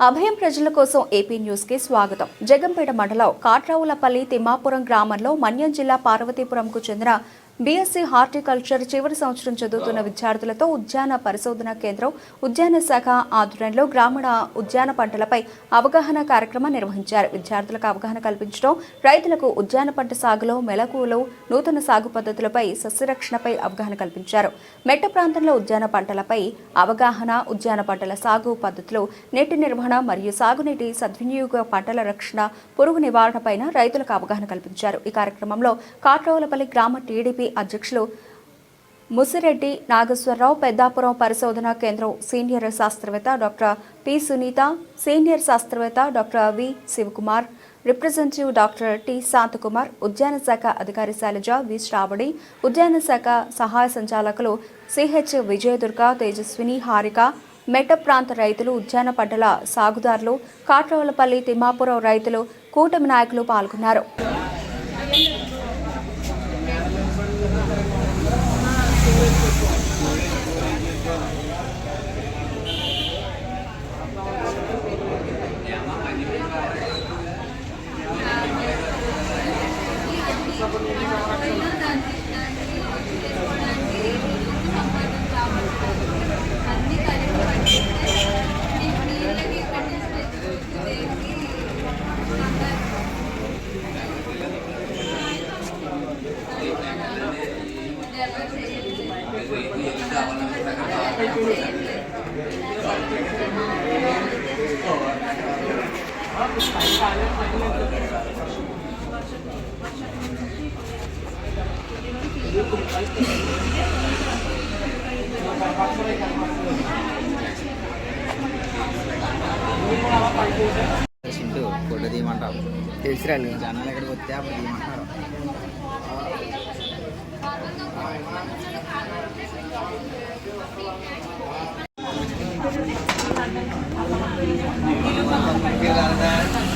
అభయం ప్రజల కోసం ఏపీ న్యూస్కి స్వాగతం. జగంపేట మండలం కాట్రావులపల్లి తిమ్మాపురం గ్రామంలో మన్యం జిల్లా పార్వతీపురంకు చెందిన బీఎస్సీ హార్టికల్చర్ చివరి సంవత్సరం చదువుతున్న విద్యార్థులతో ఉద్యాన పరిశోధన కేంద్రం ఉద్యాన శాఖ ఆధ్వర్యంలో గ్రామీణ ఉద్యాన పంటలపై అవగాహన కార్యక్రమం నిర్వహించారు. విద్యార్థులకు అవగాహన కల్పించడం రైతులకు ఉద్యాన పంట సాగులో మెలకువలు నూతన సాగు పద్ధతులపై సస్యరక్షణపై అవగాహన కల్పించారు. మెట్ట ప్రాంతంలో ఉద్యాన పంటలపై అవగాహన ఉద్యాన పంటల సాగు పద్ధతులు నీటి నిర్వహణ మరియు సాగునీటి సద్వినియోగ పంటల రక్షణ పురుగు నివారణపైన రైతులకు అవగాహన కల్పించారు. ఈ కార్యక్రమంలో కాట్రోలపల్లి గ్రామ టీడీపీ అధ్యక్షులు ముసిరెడ్డి నాగేశ్వరరావు పెద్దాపురం పరిశోధనా కేంద్రం సీనియర్ శాస్త్రవేత్త డాక్టర్ పి సునీత సీనియర్ శాస్త్రవేత్త doctor V Sivakumar representative doctor T Shanthakumar ఉద్యాన శాఖ అధికారి శైలజ వి శ్రావణి ఉద్యాన శాఖ సహాయ సంచాలకులు సిహెచ్ విజయదుర్గ తేజస్విని హారిక మెట్ట ప్రాంత రైతులు ఉద్యాన పంటల సాగుదారులు కాట్రవలపల్లి తిమ్మాపురం రైతులు కూటమి నాయకులు పాల్గొన్నారు. సింధు తీయమంటారు తెలిసి తెలుసురా జనాలు ఎక్కడికి వస్తే అప్పుడు తీయమంటారు. Thank.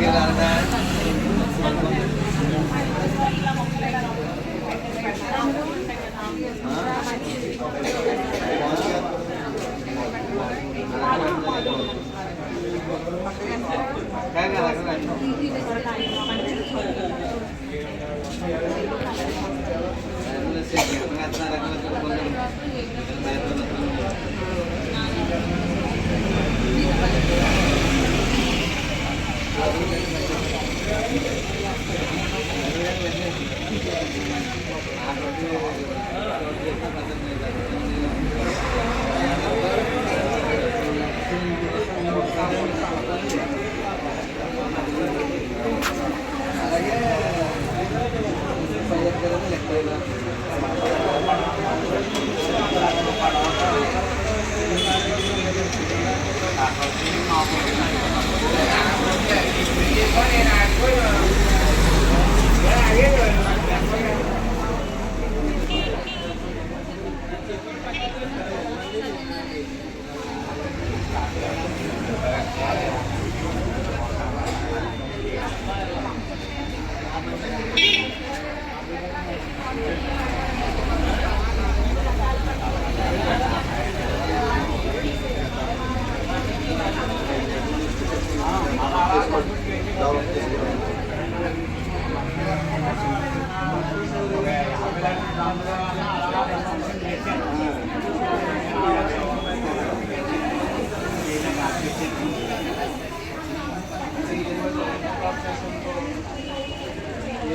Gracias. Thank you.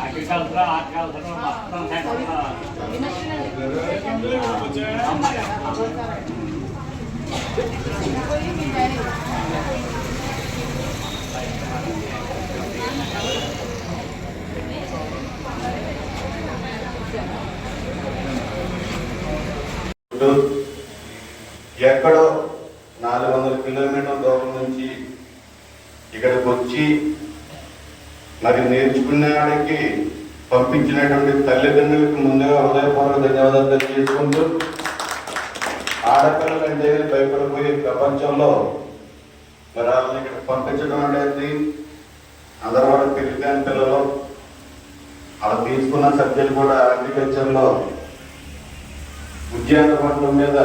Agriculture horticulture మొత్తం ఇప్పుడు మరి నేర్చుకునేవాడికి పంపించినటువంటి తల్లిదండ్రులకు ముందుగా హృదయపూర్వక ధన్యవాదాలు తెలియజేసుకుంటూ ఆడపిల్లలు అంటే భయపడిపోయే ప్రపంచంలో మరి వాళ్ళని ఇక్కడ పంపించడం అనేది అందరూ కూడా తెలియని పిల్లలు వాళ్ళు తీసుకున్న సబ్జెక్ట్ కూడా అగ్రికల్చర్లో ఉద్యాన పంటల మీద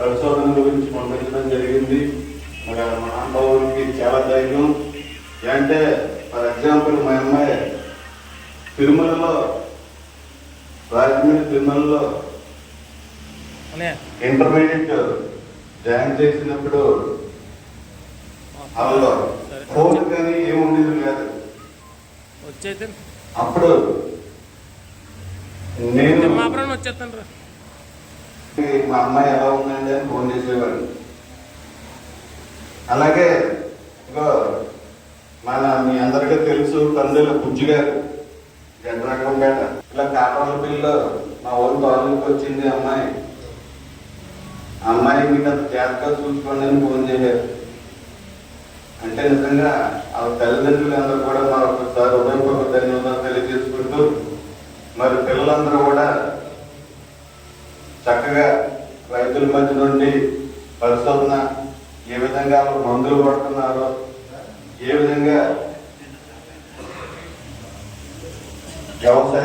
పరిశోధన గురించి పంపించడం జరిగింది. మరి మన మా చాలా ధైర్యం. అంటే ఫర్ ఎగ్జాంపుల్ మా అమ్మాయి తిరుమలలో రాజమండ్రి తిరుమలలో ఇంటర్మీడియట్ జాయిన్ చేసినప్పుడు అందులో ఫోన్ కానీ ఏముండేది కాదు అప్పుడు నేను మా అమ్మాయి ఎలా ఉందండి అని ఫోన్ చేసేవాడు అలాగే ఇగో మన మీ అందరికీ తెలుసు కందుల బుజ్జి గారు గంటరాకంపేట ఇలా కాటర్ల పిల్లలు మా ఊరి తోటలోకి వచ్చింది అమ్మాయి. అమ్మాయి మీకు అంత జాగ్రత్తగా చూసుకోండి అని ఫోన్ చేశారు. అంటే నిజంగా ఆ తల్లిదండ్రులు అందరూ కూడా మరొకసారి ఉదయపూర్వక ధన్యవాదాలు తెలియజేసుకుంటూ మరి పిల్లలందరూ కూడా చక్కగా రైతుల మధ్య నుండి పరిశోధన ఏ విధంగా వాళ్ళు మందులు పడుతున్నారో ఏ విధంగా వ్యవసాయం